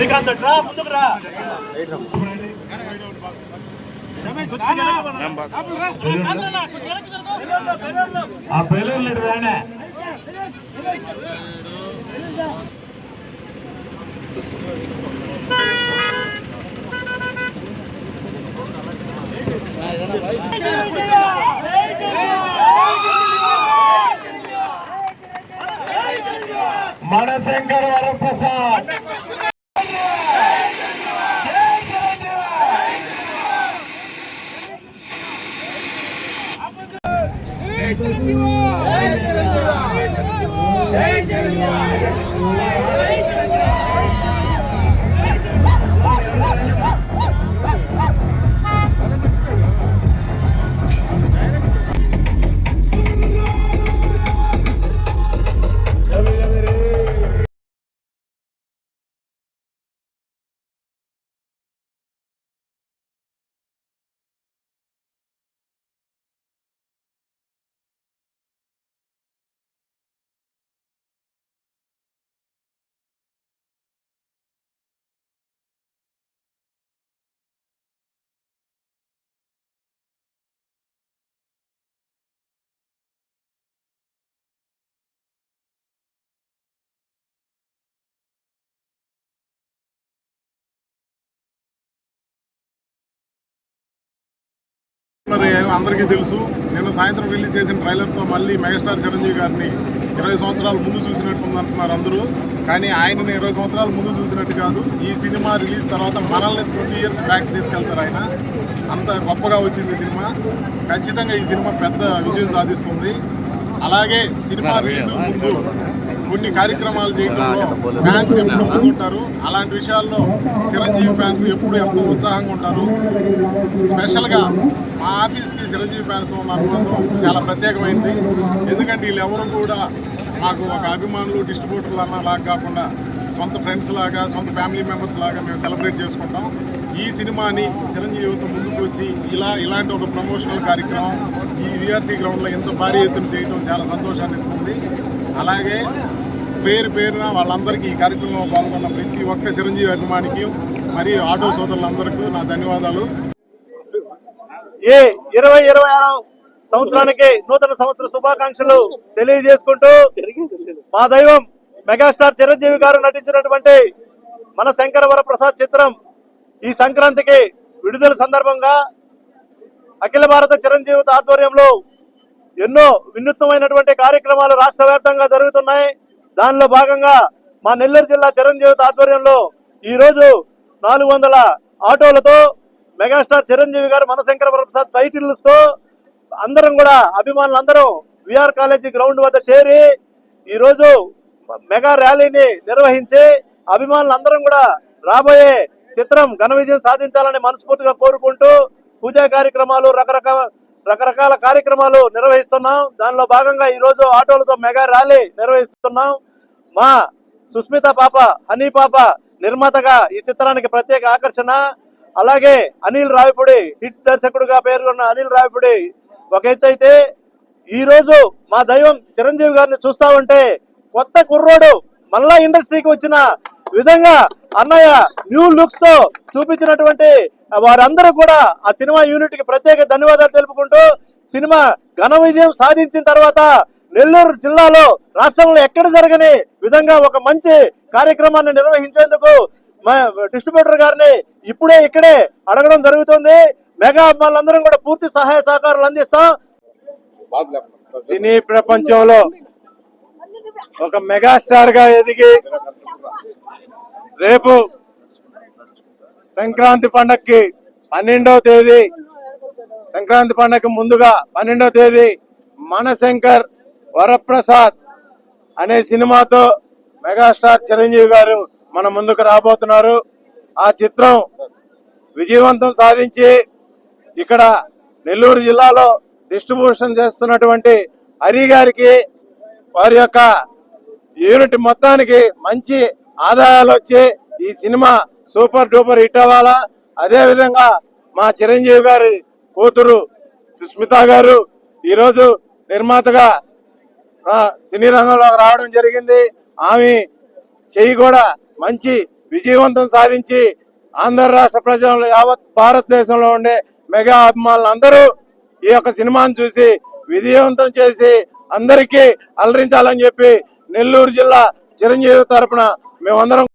శ్రీకాంత్ రా ముందుకు రా ఆ బెలూన్ రానే మనశంకర్ జై జగన్ జై మరి అందరికీ తెలుసు నిన్న సాయంత్రం రిలీజ్ చేసిన ట్రైలర్తో మళ్ళీ మెగాస్టార్ చిరంజీవి గారిని ఇరవై సంవత్సరాల ముందు చూసినట్టుంది అంటున్నారు అందరూ. కానీ ఆయనని ఇరవై సంవత్సరాల ముందు చూసినట్టు కాదు ఈ సినిమా రిలీజ్ తర్వాత మనల్ని ట్వంటీ ఇయర్స్ బ్యాక్ తీసుకెళ్తారు ఆయన. అంత గొప్పగా వచ్చింది ఈ సినిమా. ఖచ్చితంగా ఈ సినిమా పెద్ద విజయం సాధిస్తుంది. అలాగే సినిమా రిలీజ్ ముందు కొన్ని కార్యక్రమాలు చేయడంలో ఫ్యాన్స్ ఎప్పుడు ముందుంటారు అలాంటి విషయాల్లో చిరంజీవి ఫ్యాన్స్ ఎప్పుడు ఎంతో ఉత్సాహంగా ఉంటారు? స్పెషల్గా మా ఆఫీస్కి చిరంజీవి ఫ్యాన్స్లో ఉన్న అనుబంధం చాలా ప్రత్యేకమైంది. ఎందుకంటే వీళ్ళు ఎవరు కూడా మాకు ఒక అభిమానులు డిస్ట్రిబ్యూటర్లు అన్న లాగా కాకుండా సొంత ఫ్రెండ్స్ లాగా సొంత ఫ్యామిలీ మెంబర్స్ లాగా మేము సెలబ్రేట్ చేసుకుంటాం. ఈ సినిమాని చిరంజీవితో ముందుకు వచ్చి ఇలా ఇలాంటి ఒక ప్రమోషనల్ కార్యక్రమం ఈ విఆర్సీ గ్రౌండ్లో ఎంత భారీ ఎత్తున చేయడం చాలా సంతోషాన్ని ఇస్తుంది. అలాగే పేరు పేరున వాళ్ళందరికీ ఈ కార్యక్రమంలో పాల్గొన్న ప్రతి ఒక్క చిరంజీవి అభిమానికి మరియు ఆటో సోదరులందరికీ నా ధన్యవాదాలు. ఏ ఇరవై ఇరవై ఆరు సంవత్సరానికి నూతన సంవత్సర శుభాకాంక్షలు తెలియజేసుకుంటూ మా దైవం మెగాస్టార్ చిరంజీవి గారు నటించినటువంటి మన శంకర వరప్రసాద్ చిత్రం ఈ సంక్రాంతికి విడుదల సందర్భంగా అఖిల భారత చిరంజీవి ఆధ్వర్యంలో ఎన్నో వినూత్నమైనటువంటి కార్యక్రమాలు రాష్ట్ర వ్యాప్తంగా జరుగుతున్నాయి. దానిలో భాగంగా మా నెల్లూరు జిల్లా చిరంజీవి ఆధ్వర్యంలో ఈరోజు నాలుగు వందల ఆటోలతో మెగాస్టార్ చిరంజీవి గారు మనశంకర ప్రసాద్ టైటిల్స్తో అందరం కూడా అభిమానులందరూ విఆర్ కాలేజీ గ్రౌండ్ వద్ద చేరి ఈరోజు మెగా ర్యాలీని నిర్వహించి అభిమానులందరం కూడా రాబోయే చిత్రం ఘన విజయం సాధించాలని మనస్ఫూర్తిగా కోరుకుంటూ పూజా కార్యక్రమాలు రకరకాల రకరకాల కార్యక్రమాలు నిర్వహిస్తున్నాం. దానిలో భాగంగా ఈ రోజు ఆటోలతో మెగా ర్యాలీ నిర్వహిస్తున్నాం. మా సుస్మిత పాప హనీ పాప నిర్మాతగా ఈ చిత్రానికి ప్రత్యేక ఆకర్షణ. అలాగే అనిల్ రావిపూడి హిట్ దర్శకుడుగా పేర్కొన్న అనిల్ రావిపూడి ఒక ఎత్తు ఈ రోజు మా దైవం చిరంజీవి గారిని చూస్తా ఉంటే కొత్త కుర్రోడు మళ్ళా ఇండస్ట్రీకి వచ్చిన విధంగా అన్నయ్య న్యూ లుక్స్తో చూపించినటువంటి వారందరూ కూడా ఆ సినిమా యూనిట్కి ప్రత్యేక ధన్యవాదాలు తెలుపుకుంటూ సినిమా ఘన విజయం సాధించిన తర్వాత నెల్లూరు జిల్లాలో రాష్ట్రంలో ఎక్కడ జరగని విధంగా ఒక మంచి కార్యక్రమాన్ని నిర్వహించేందుకు మా డిస్ట్రిబ్యూటర్ గారిని ఇప్పుడే ఇక్కడే అడగడం జరుగుతుంది. మెగా అభిమానులందరం కూడా పూర్తి సహాయ సహకారాలు అందిస్తాం. సినీ ప్రపంచంలో ఒక మెగాస్టార్గా ఎదిగి రేపు సంక్రాంతి పండక్కి పన్నెండవ తేదీ. సంక్రాంతి పండగకి ముందుగా పన్నెండవ తేదీ మనశంకర్ వరప్రసాద్ అనే సినిమాతో మెగాస్టార్ చిరంజీవి గారు మన ముందుకు రాబోతున్నారు. ఆ చిత్రం విజయవంతం సాధించి ఇక్కడ నెల్లూరు జిల్లాలో డిస్ట్రిబ్యూషన్ చేస్తున్నటువంటి హరి గారికి వారి యొక్క యూనిట్ మొత్తానికి మంచి ఆదాయాలు వచ్చి ఈ సినిమా సూపర్ డూపర్ హిట్ అవ్వాలా? అదే విధంగా మా చిరంజీవి గారి కూతురు సుస్మిత గారు ఈరోజు నిర్మాతగా సినీ రంగంలోకి రావడం జరిగింది. ఆమె చెయ్యి కూడా మంచి విజయవంతం సాధించి ఆంధ్ర రాష్ట్ర ప్రజలు యావత్ భారతదేశంలో ఉండే మెగా అభిమానులు అందరూ ఈ యొక్క సినిమాను చూసి విజయవంతం చేసి అందరికీ అలరించాలని చెప్పి నెల్లూరు జిల్లా చిరంజీవి తరపున మేమందరం